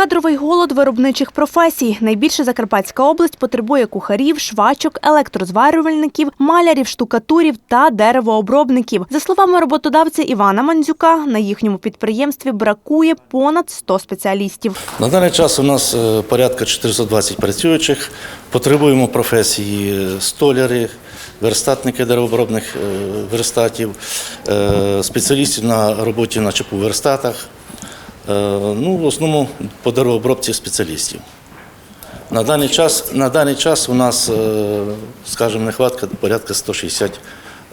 Кадровий голод виробничих професій. Найбільше Закарпатська область потребує кухарів, швачок, електрозварювальників, малярів, штукатурів та деревообробників. За словами роботодавця Івана Мандзюка, на їхньому підприємстві бракує понад 100 спеціалістів. На даний час у нас е, порядка 420 працюючих. Потребуємо професії столяри, верстатники деревообробних е, верстатів, е, спеціалістів на роботі на ЧПУ верстатах. Е, Ну, в основному по деревообробці спеціалістів. На даний час, на даний час у нас, е, скажімо, нехватка порядка 160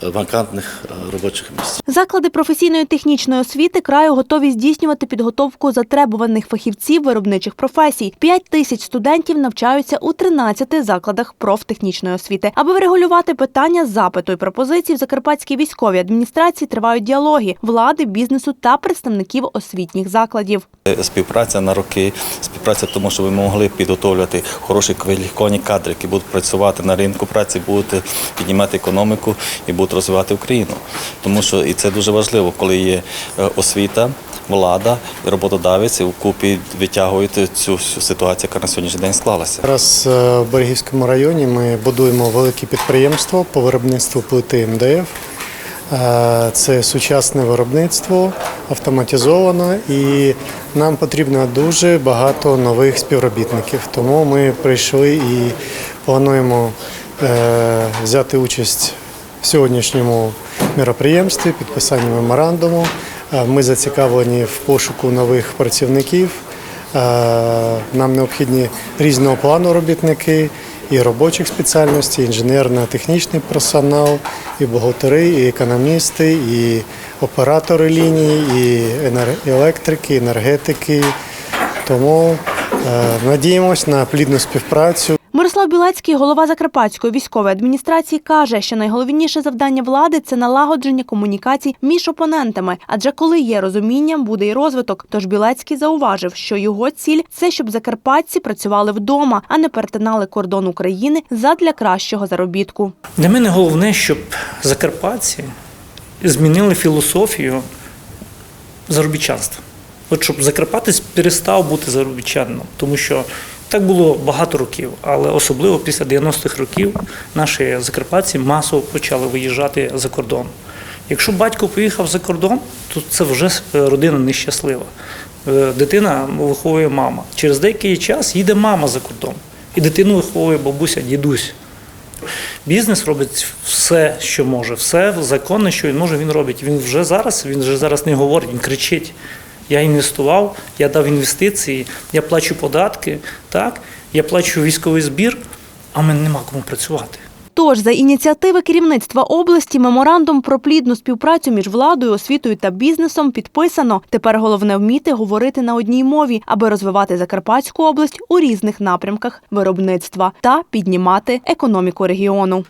вакантних е, робочих місць. Заклади професійної технічної освіти краю готові здійснювати підготовку затребуваних фахівців виробничих професій. П'ять тисяч студентів навчаються у 13 закладах профтехнічної освіти. Аби врегулювати питання запиту і пропозицій в Закарпатській військовій адміністрації тривають діалоги влади, бізнесу та представників освітніх закладів. Співпраця на роки, співпраця, тому що ви могли підготовлювати хороші кваліфіковані кадри, які будуть працювати на ринку праці, будуть піднімати економіку і будуть розвивати Україну. Тому що і це дуже важливо, коли є е, освіта, влада роботодавець і вкупі витягують цю ситуацію, яка на сьогоднішній день склалася. Зараз е, в Берегівському районі ми будуємо велике підприємство по виробництву плити МДФ. Е, Це сучасне виробництво, автоматизовано, і нам потрібно дуже багато нових співробітників. Тому ми прийшли і плануємо взяти участь в сьогоднішньому мероприємстві, підписанні меморандуму. Е, Ми зацікавлені в пошуку нових працівників. Е, Нам необхідні різного плану робітники і робочих спеціальностей, інженерно-технічний персонал, і бухгалтери, і економісти, і оператори ліній, і електрики, енергетики. Тому е, надіємось на плідну співпрацю. Білецький, голова Закарпатської військової адміністрації, каже, що найголовніше завдання влади це налагодження комунікацій між опонентами. Адже коли є розуміння, буде і розвиток. Тож Білецький зауважив, що його ціль це щоб закарпатці працювали вдома, а не перетинали кордон України задля кращого заробітку. Для мене головне, щоб закарпатці змінили філософію заробітчанства. От щоб закарпатець перестав бути заробітчанином, тому що так було багато років, але особливо після 90-х років наші закарпатці масово почали виїжджати за кордон. Якщо батько поїхав за кордон, то це вже е, родина нещаслива. Е, Дитина виховує мама. Через деякий час їде мама за кордон, і дитину виховує бабуся, дідусь. Бізнес робить все, що може, все законне, що він може, він робить. Він вже зараз, він вже зараз не говорить, він кричить. Я інвестував, я дав інвестиції, я плачу податки, так, я плачу військовий збір, а мене нема кому працювати. Тож за ініціативи керівництва області меморандум про плідну співпрацю між владою, освітою та бізнесом підписано. Тепер головне вміти говорити на одній мові, аби розвивати Закарпатську область у різних напрямках виробництва та піднімати економіку регіону.